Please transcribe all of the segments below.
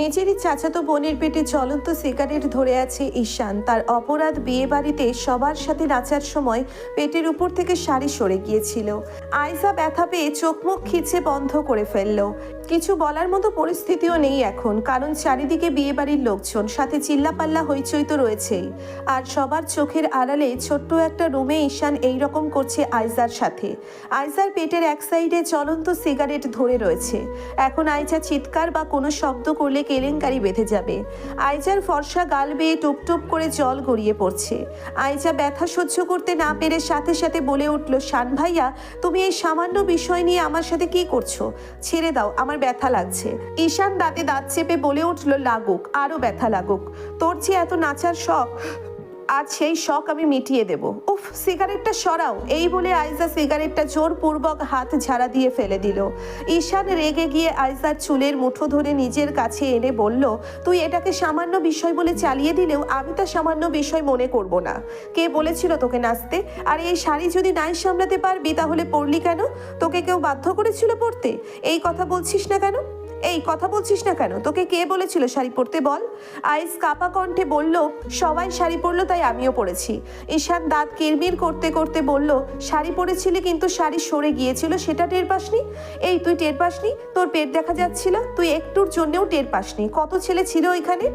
নিজেরই চাচাতো বোনের পেটে জ্বলন্ত সিগারেট ধরে আছে ঈশান। তার অপরাধ বিয়ে বাড়িতে সবার সাথে নাচার সময় পেটের উপর থেকে শাড়ি সরে গিয়েছিল। আয়সা ব্যথা পেয়ে চোখ মুখ খিচে বন্ধ করে ফেলল। কিছু বলার মতো পরিস্থিতিও নেই এখন, কারণ চারিদিকে বিয়ে বাড়ির লোকজন, সাথে চিল্লাপাল্লা হইচই তো রয়েছেই। আর সবার চোখের আড়ালে ছোট্ট একটা রুমে ঈশান এইরকম করছে আইজার সাথে। আইজার পেটের এক সাইডে জ্বলন্ত সিগারেট ধরে রয়েছে। এখন আইজা চিৎকার বা কোনো শব্দ করলে কেলেঙ্কারি বেঁধে যাবে। আইজার ফর্সা গাল বেয়ে টুপটুপ টুপ করে জল গড়িয়ে পড়ছে। আইজা ব্যথা সহ্য করতে না পেরে সাথে সাথে বলে উঠল, শান ভাইয়া, তুমি এই সামান্য বিষয় নিয়ে আমার সাথে কি করছ? ছেড়ে দাও, আমার ব্যথা লাগছে। ঈশান দাঁতে দাঁত চেপে বলে উঠল, লাগুক আরও ব্যথা লাগুক। তোর যে এত নাচার শখ আজ সেই শখ আমি মিটিয়ে দেব। উফ, সিগারেটটা সরাও। এই বলে আইজা সিগারেটটা জোরপূর্বক হাত ঝাড়া দিয়ে ফেলে দিল। ঈশান রেগে গিয়ে আইজার চুলের মুঠো ধরে নিজের কাছে এনে বলল, তুই এটাকে সামান্য বিষয় বলে চালিয়ে দিলেও আমি তা সামান্য বিষয় মনে করব না। কে বলেছিল তোকে নাচতে? আর এই শাড়ি যদি নাই সামলাতে পারবি তাহলে পড়লি কেন? তোকে কেউ বাধ্য করেছিল পড়তে? এই কথা বলছিস না কেন? এই কথা বলছিস না কেন? তোকে কে বলেছিল শাড়ি পরতে বল? আইস কাপা কণ্ঠে বলল, সবাই শাড়ি পরলো তাই আমিও পরেছি। ঈশান দাঁত কিরমির করতে করতে বলল, শাড়ি পরেছিলি কিন্তু শাড়ি সরে গিয়েছিল, সেটা টের পাসনি? এই তুই টের পাসনি? তোর পেট দেখা যাচ্ছিল, তুই একটুর জন্যেও টের পাসনি। কত ছেলে ছিল ওইখানে?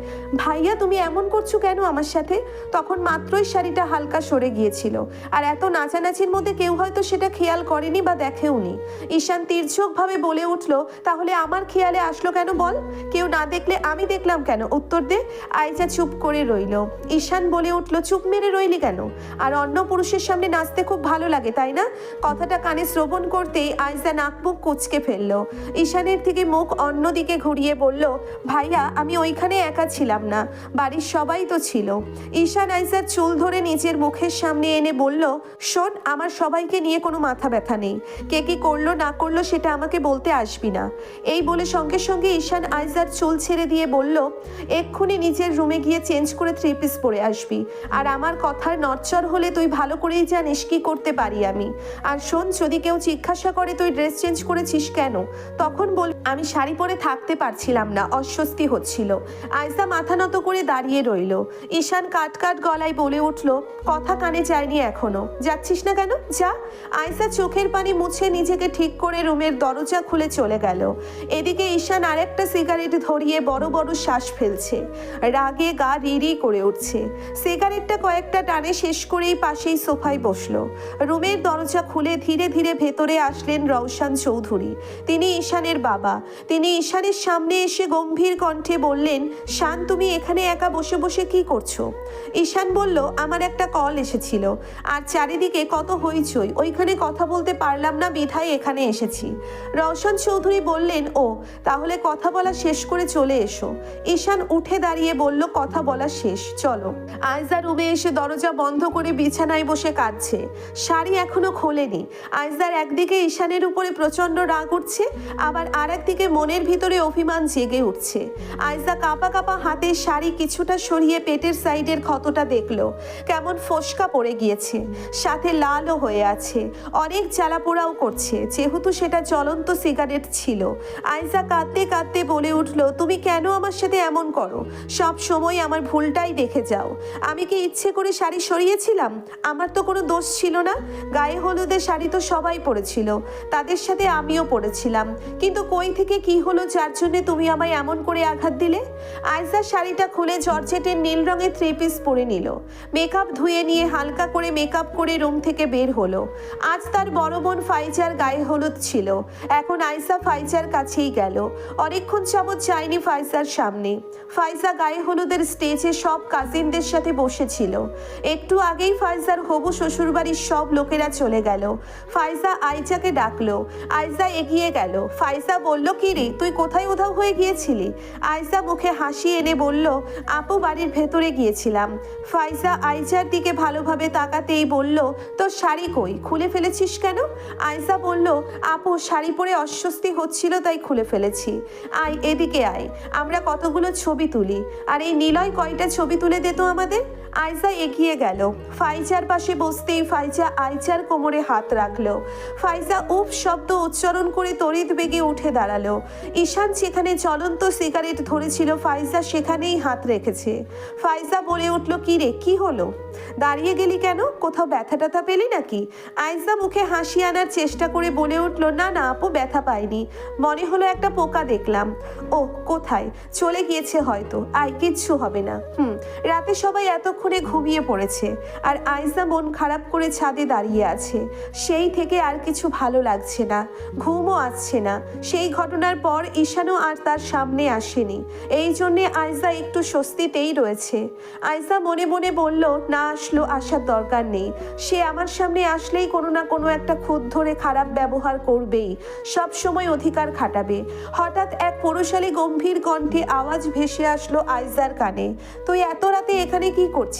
ভাইয়া, তুমি এমন করছ কেন আমার সাথে? তখন মাত্রই শাড়িটা হালকা সরে গিয়েছিল। আর এত নাচানাচির মধ্যে কেউ হয়তো সেটা খেয়াল করেনি বা দেখেওনি। ঈশান তীর্যকভাবে বলে উঠল, তাহলে আমার খেয়ালে আসলো কেন বল? কেউ না দেখলে আমি দেখলাম কেন? উত্তর দে। আইজা চুপ করে রইল। ঈশান বলে উঠল, চুপ মেরে রইলি কেন? আর অন্য পুরুষের সামনে নাচতে খুব ভালো লাগে, তাই না? কথাটা কানে শ্রবণ করতেই আইজা নাক মুখ কুচকে ফেলল। ঈশানের থেকে মুখ অন্যদিকে ঘুরিয়ে বলল, ভাইয়া, আমি ওইখানে একা ছিলাম না। বাড়ির সবাই তো ছিল। ঈশান আইজার চুল ধরে নিজের মুখের সামনে এনে বলল, শোন, আমার সবাইকে নিয়ে কোনো মাথা ব্যথা নেই। কে কি করল না করল সেটা আমাকে বলতে আসবি না। এই বলে সঙ্গে সঙ্গে সঙ্গে ঈশান আইজার চুল ছেড়ে দিয়ে বলল, এক্ষুনি নিজের রুমে গিয়ে চেঞ্জ করে থ্রি পিস পরে আসবি। আর আমার কথার নচ্চর হলে তুই ভালো করেই জানিস কি করতে পারি আমি। আর শোন, যদি কেউ জিজ্ঞাসা করে তুই ড্রেস চেঞ্জ করেছিস কেন, তখন বল, আমি শাড়ি পরে থাকতে পারছিলাম না, অস্বস্তি হচ্ছিল। আইজা মাথা নত করে দাঁড়িয়ে রইল। ঈশান কাট কাট গলায় বলে উঠল, কথা কানে যায়নি এখনও। যাচ্ছিস না কেন? যা। আইসা চোখের পানি মুছে নিজেকে ঠিক করে রুমের দরজা খুলে চলে গেল। এদিকে ঈশান আরেকটা সিগারেট ধরিয়ে বড় বড় শ্বাস ফেলছে। রাগে গা রিরি করে উঠছে। সিগারেটটা কয়েকটা টানে শেষ করেই পাশেই সোফায় বসল। রুমের দরজা খুলে ধীরে ধীরে ভেতরে আসলেন রওশান চৌধুরী। তিনি ঈশানের বাবা। তিনি ঈশানের সামনে এসে গম্ভীর কণ্ঠে বললেন, শান, তুমি এখানে একা বসে বসে কি করছ? ঈশান বলল, আমার একটা কল এসেছিল। আর চারিদিকে কত হইচই। ওইখানে কথা বলতে পারলাম না, বিধায় এখানে এসেছি। রওশন চৌধুরী বললেন, ও তাহলে কথা বলা শেষ করে চলে এসো। ঈশান উঠে দাঁড়িয়ে বলল, কথা বলা শেষ, চলো। আয়জা রুমে এসে দরজা বন্ধ করে বিছানায় বসে কাঁদছে। শাড়ি এখনও খোলেনি। আয়জার একদিকে ঈশানের উপরে প্রচণ্ড রাগ উঠছে, আবার আর একদিকে মনের ভিতরে অভিমান জেগে উঠছে। আয়জা কাঁপা কাঁপা হাতে শাড়ি কিছুটা সরিয়ে পেটের সাইডের ক্ষতটা দেখল। কেমন ফোসকা পড়ে গিয়েছে। সাথে লালও হয়ে আছে। অনেক জ্বালা পোড়াও করছে। যেহেতু সেটা জ্বলন্ত সিগারেট ছিল। আয়জা কাঁদতে কাঁদতে বলে উঠল, তুমি কেন আমার সাথে এমন করো? সব সময় আমার ভুলটাই দেখে যাও। আমি কি ইচ্ছে করে শাড়ি সরিয়েছিলাম? আমার তো কোনো দোষ ছিল না। গায়ে হলুদের শাড়ি তো সবাই পরেছিল। তাদের সাথে আমিও পরেছিলাম। কিন্তু কই থেকে কি হলো যার জন্যে তুমি আমায় এমন করে আঘাত দিলে? আয়জা শাড়িটা খুলে জর্জেটের নীল রঙের থ্রি পিস পরে নিল। মেকআপ ধুয়ে নিয়ে হালকা করে মেকআপ করে রুম থেকে বের হলো। আজ তার বড় বোন ফাইজার গায়ে হলুদ ছিল। এখন আয়সা ফাইজার কাছেই গেল। অনেকক্ষণ যাবৎ যায়নি ফাইজার সামনে। ফাইজা গায়ে হলুদের স্টেজে সব কাজিনদের সাথে বসেছিল। একটু আগেই ফাইজার হবু শ্বশুরবাড়ির সব লোকেরা চলে গেল। ফাইজা আইজাকে ডাকলো। আইজা এগিয়ে গেল। ফাইজা বলল, কি রে, তুই কোথায় উধাও হয়ে গিয়েছিলি? আইজা মুখে হাসি এনে বলল, আপু বাড়ির ভেতরে গিয়েছিলাম। ফাইজা আইজার দিকে ভালোভাবে তাকাতেই বলল, তোর শাড়ি কই? খুলে ফেলেছিস কেন? আইজা বলল, আপু, শাড়ি পরে অস্বস্তি হচ্ছিল, তাই খুলে ফেলে ফেলেছি আয়, এদিকে আয়। আমরা কতগুলো ছবি তুলি। আর এই নিলয় কয়টা ছবি তুলে দে তো আমাদের? আয়জা এগিয়ে গেল। ফাইজার পাশে বসতেই ফাইজা আইজার কোমরে হাত রাখল। ফাইজা উপ শব্দ উচ্চারণ করে তড়িৎ বেগে উঠে দাঁড়াল। ঈশান যেখানে চলন্ত সিগারেট ধরেছিল, ফাইজা সেখানেই হাত রেখেছে। ফাইজা বলে উঠল, কি রে, কি হলো? দাঁড়িয়ে গেলি কেন? কোথাও ব্যথা ট্যাথা পেলি নাকি? আইজা মুখে হাসি আনার চেষ্টা করে বলে উঠল, না না, আপু, ব্যথা পাইনি। মনে হলো একটা পোকা দেখলাম। ও কোথায়? চলে গিয়েছে হয়তো। আয় কিচ্ছু হবে না। হুম, রাতে সবাই এতক্ষণে ঘুমিয়ে পড়েছে আর আইজা মন খারাপ করে ছাদে দাঁড়িয়ে আছে। সেই থেকে আর কিছু ভালো লাগছে না, ঘুমও আসছে না। সেই ঘটনার পর ঈশানও আর তার সামনে আসেনি। এই জন্যে আইজা একটু স্বস্তিতেই রয়েছে। আইজা মনে মনে বলল, না আসলো, আসার দরকার নেই। সে আমার সামনে আসলেই কোনো না কোনো একটা খুদ ধরে খারাপ ব্যবহার করবেই। সব সময় অধিকার খাটাবে। হঠাৎ এক পুরুষালী গম্ভীর কণ্ঠে আওয়াজ ভেসে আসলো আইজার কানে। তুই এত রাতে এখানে কি করছিস?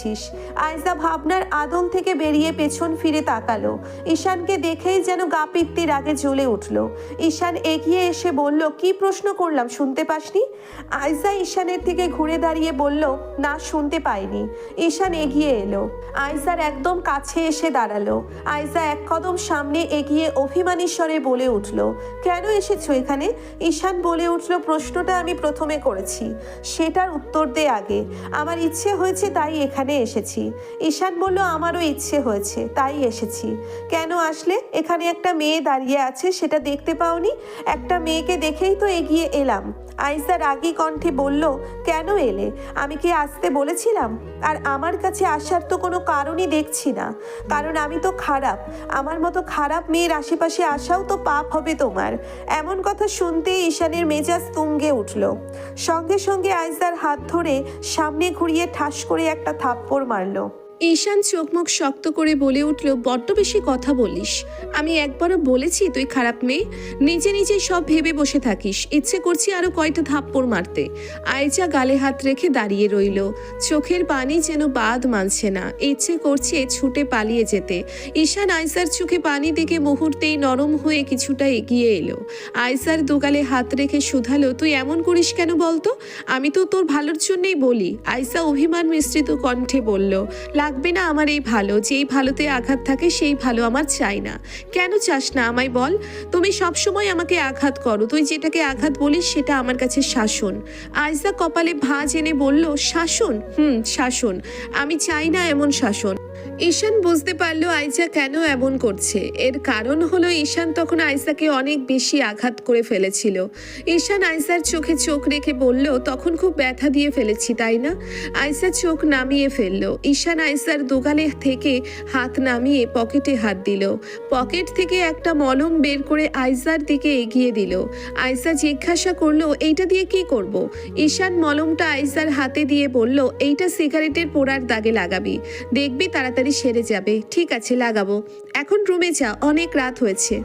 আইজা ভাবনার আদল থেকে বেরিয়ে পেছন ফিরে তাকালো। ঈশানকে দেখেই যেন গা পিত্তির আগে জ্বলে উঠল। ঈশান এগিয়ে এসে বলল, কি প্রশ্ন করলাম, শুনতে পাসনি? আইজা ঈশানের থেকে ঘুরে দাঁড়িয়ে বলল, না, শুনতে পাইনি। ঈশান এগিয়ে এলো। আইজার একদম কাছে এসে দাঁড়াল। আইজা এক কদম সামনে এগিয়ে অভিমানী স্বরে বলে উঠল, কেন এসেছ এখানে? ঈশান বলে উঠল, প্রশ্নটা আমি প্রথমে করেছি। সেটার উত্তর দে আগে। আমার ইচ্ছে হয়েছে তাই এখানে এসেছি। ঈশান বলল, আমারও ইচ্ছে হয়েছে, তাই এসেছি। কেন আসলে? এখানে একটা মেয়ে দাঁড়িয়ে আছে, সেটা দেখতে পাওনি। একটা মেয়েকে দেখেই তো এগিয়ে এলাম। আইসা রাগী কণ্ঠে বলল, কেন এলে? আমি কি আসতে বলেছিলাম? আর আমার কাছে আসার তো কোনো কারণই দেখছি না। কারণ আমি তো খারাপ। আমার মতো খারাপ মেয়ের আশেপাশে আসাও তো পাপ হবে তোমার। এমন কথা শুনতেই ঈশানের মেজাজ তুঙ্গে উঠল। সঙ্গে সঙ্গে আইসার হাত ধরে সামনে ঘুরিয়ে ঠাস করে একটা থাপ্পড় মারলো। ঈশান চোখ মুখ শক্ত করে বলে উঠল, বড্ড বেশি কথা বলিস। আমি একবারও বলেছি তুই খারাপ মেয়ে। নিজে নিজে সব ভেবে বসে থাকিস। ইচ্ছে করছি আরও কয়টা থাপ্পড় মারতে। আয়জা গালে হাত রেখে দাঁড়িয়ে রইল। চোখের পানি যেন বাদ মানছে না। ইচ্ছে করছে ছুটে পালিয়ে যেতে। ঈশান আয়সার চোখে পানি দেখে মুহূর্তেই নরম হয়ে কিছুটা এগিয়ে এলো। আয়সার দোগালে হাত রেখে শুধালো, তুই এমন করিস কেন বলতো? আমি তো তোর ভালোর জন্যই বলি। আয়সা অভিমান মিশ্রিত কণ্ঠে বলল লাগবে না আমার এই ভালো, যেই ভালোতে আঘাত থাকে সেই ভালো আমার চাই না। কেন চাস না আমায় বল? তুমি সবসময় আমাকে আঘাত করো। তুই যেটাকে আঘাত বলিস সেটা আমার কাছে শাসন। আয়সা কপালে ভাঁজ এনে বলল, শাসন? হুম, শাসন। আমি চাই না এমন শাসন। ঈশান বুঝতে পারল আইসা কেন এমন করছে। এর কারণ হলো ঈশান তখন আইসাকে অনেক বেশি আঘাত করে ফেলেছিল। ঈশান আইসার চোখে চোখ রেখে বলল, তখন খুব ব্যথা দিয়ে ফেলেছি, তাই না? আইসা চোখ নামিয়ে ফেলল। ঈশান আইসার দোকানে থেকে হাত নামিয়ে পকেটে হাত দিল। পকেট থেকে একটা মলম বের করে আইসার দিকে এগিয়ে দিল। আইসা জিজ্ঞাসা করল, এইটা দিয়ে কি করব। ঈশান মলমটা আইসার হাতে দিয়ে বলল, এইটা সিগারেটের পোড়ার দাগে লাগাবি। দেখবি তাড়াতাড়ি সেরে যাবে। ঠিক আছে, লাগাবো। এখন রুমে যা, অনেক রাত হয়েছে।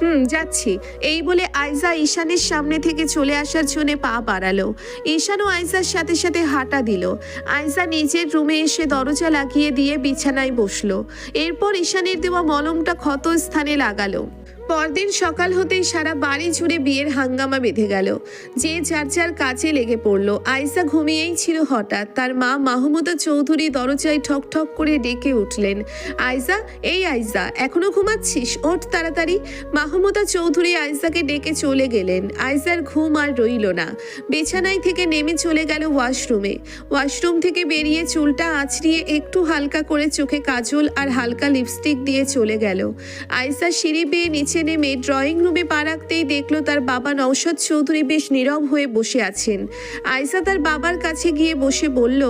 হুম, যাচ্ছি। এই বলে আইজা ঈশানের সামনে থেকে চলে আসার জন্য পা বাড়ালো। ঈশানও আইজার সাথে সাথে হাঁটা দিল। আইজা নিজের রুমে এসে দরজা লাগিয়ে দিয়ে বিছানায় বসল। এরপর ঈশানের দেওয়া মলমটা ক্ষত স্থানে লাগালো। পরদিন সকাল হতেই সারা বাড়ি জুড়ে বিয়ের হাঙ্গামা বেঁধে গেল। যে যার যার কাজে লেগে পড়ল। আইসা ঘুমিয়েই ছিল হঠাৎ। তার মা মাহমুদা চৌধুরী দরজায় ঠক ঠক করে ডেকে উঠলেন। আইজা এই আইজা এখনও ঘুমাচ্ছিস? ওঠ তাড়াতাড়ি। মাহমুদা চৌধুরী আইজাকে ডেকে চলে গেলেন। আইজার ঘুম আর রইল না। বিছানায় থেকে নেমে চলে গেল ওয়াশরুমে। ওয়াশরুম থেকে বেরিয়ে চুলটা আছড়িয়ে একটু হালকা করে চোখে কাজল আর হালকা লিপস্টিক দিয়ে চলে গেল। আইসা সিঁড়ি বেয়ে নিচে নেমে ড্রয়িং রুমে পা রাখতেই দেখল তার বাবা নৌশদ চৌধুরী বেশ নীরব হয়ে বসে আছেন। আয়সা তার বাবার কাছে গিয়ে বসে বলল,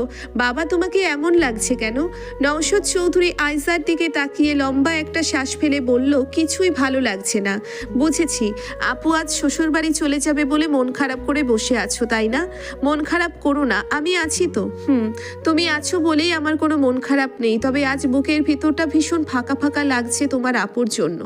বাবা, তোমাকে এমন লাগছে কেন? নৌশদ চৌধুরী আয়সার দিকে তাকিয়ে লম্বা একটা শ্বাস ফেলে বলল, কিছুই ভালো লাগছে না। বুঝেছি, আপু আজ শ্বশুরবাড়ি চলে যাবে বলে মন খারাপ করে বসে আছো, তাই না? মন খারাপ করো না, আমি আছি তো। হুম, তুমি আছো বলেই আমার কোনো মন খারাপ নেই, তবে আজ বুকের ভিতরটা ভীষণ ফাঁকা ফাঁকা লাগছে তোমার আপুর জন্য।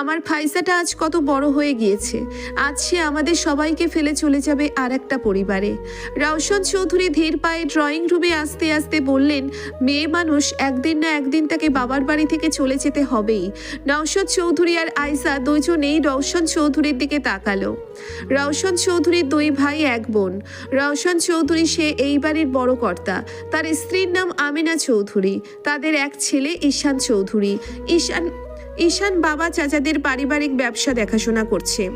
আমার ফাইসাটা আজ কত বড় হয়ে গিয়েছে। আজ সে আমাদের সবাইকে ফেলে চলে যাবে আর একটা পরিবারে। রওশন চৌধুরী ধীর পায়ে ড্রয়িং রুমে আসতে আসতে বললেন, মেয়ে মানুষ, একদিন না একদিন তাকে বাবার বাড়ি থেকে চলে যেতে হবেই। নওশদ চৌধুরী আর আয়সা দুজনেই রওশন চৌধুরীর দিকে তাকালো। রওশন চৌধুরীর দুই ভাই এক বোন। রওশন চৌধুরী সে এই বাড়ির বড় কর্তা। তার স্ত্রীর নাম আমিনা চৌধুরী। তাদের এক ছেলে ঈশান চৌধুরী। ঈশান ঈশান বাবা চাচাদের পারিবারিক ব্যবসা দেখাশোনা করছে।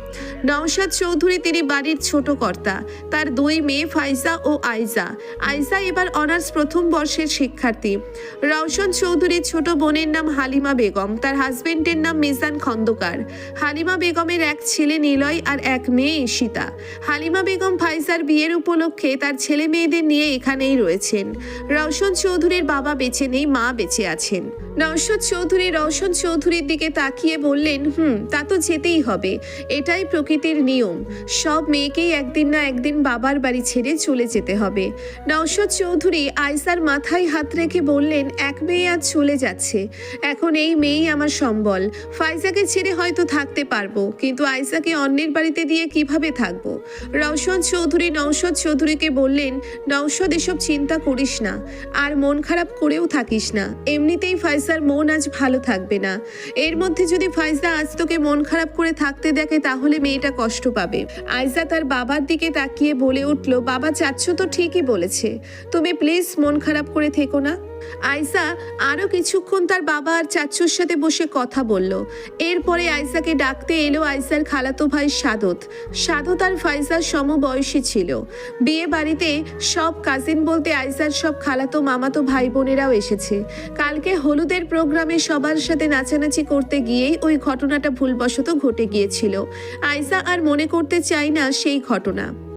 নওশাদ চৌধুরী তিনি বাড়ির ছোট কর্তা। তার দুই মেয়ে ফাইজা ও আইজা। আইজা এবার অনার্স প্রথম বর্ষের শিক্ষার্থী। রওশন চৌধুরীর ছোট বোনের নাম হালিমা বেগম। তার হাজবেন্ডের নাম মিজান খন্দকার। হালিমা বেগমের এক ছেলে নিলয় আর এক মেয়ে ঈশিতা। হালিমা বেগম ফাইজার বিয়ের উপলক্ষে তার ছেলে মেয়েদের নিয়ে এখানেই রয়েছেন। রওশন চৌধুরীর বাবা বেঁচে নেই, মা বেঁচে আছেন। নওশাদ চৌধুরী, রওশন চৌধুরীর দিকে তাকিয়ে বললেন, হুম, তা তো যেতেই হবে। এটাই প্রকৃতির নিয়ম। সব মেয়েকেই একদিন না একদিন বাবার বাড়ি ছেড়ে চলে যেতে হবে। নওশাদ চৌধুরী আয়সার মাথায় হাত রেখে বললেন, এক মেয়ে আজ চলে যাচ্ছে। এখন এই মেয়েই আমার সম্বল। ফাইজাকে ছেড়ে হয়তো থাকতে পারব, কিন্তু আয়সাকে অন্যের বাড়িতে দিয়ে কীভাবে থাকব? রওশন চৌধুরী, নওশদ চৌধুরীকে বললেন, নওশদ, এসব চিন্তা করিস না। আর মন খারাপ করেও থাকিস না। এমনিতেই ফাইজার মন আজ ভালো থাকবে না। এর মধ্যে যদি ফাইজা আজ তোকে মন খারাপ করে থাকতে দেখে, তাহলে মেয়েটা কষ্ট পাবে। আইজা তার বাবার দিকে তাকিয়ে বলে উঠল, বাবা, চাচ্ছ তো ঠিকই বলেছে। তুমি প্লিজ মন খারাপ করে থেকো না। আইসা আরও কিছুক্ষণ তার বাবা আর চাচুর সাথে বসে কথা বলল। এরপরে আইসাকে ডাকতে এলো আইসার খালাতো ভাই সাদত। সাদত আর ফাইজার সমবয়সী ছিল। বিয়ে বাড়িতে সব কাজিন বলতে আইসার সব খালাতো মামাতো ভাই বোনেরাও এসেছে। কালকে হলুদের প্রোগ্রামে সবার সাথে নাচানাচি করতে গিয়েই ওই ঘটনাটা ভুলবশত ঘটে গিয়েছিল। আইসা আর মনে করতে চাই না সেই ঘটনা।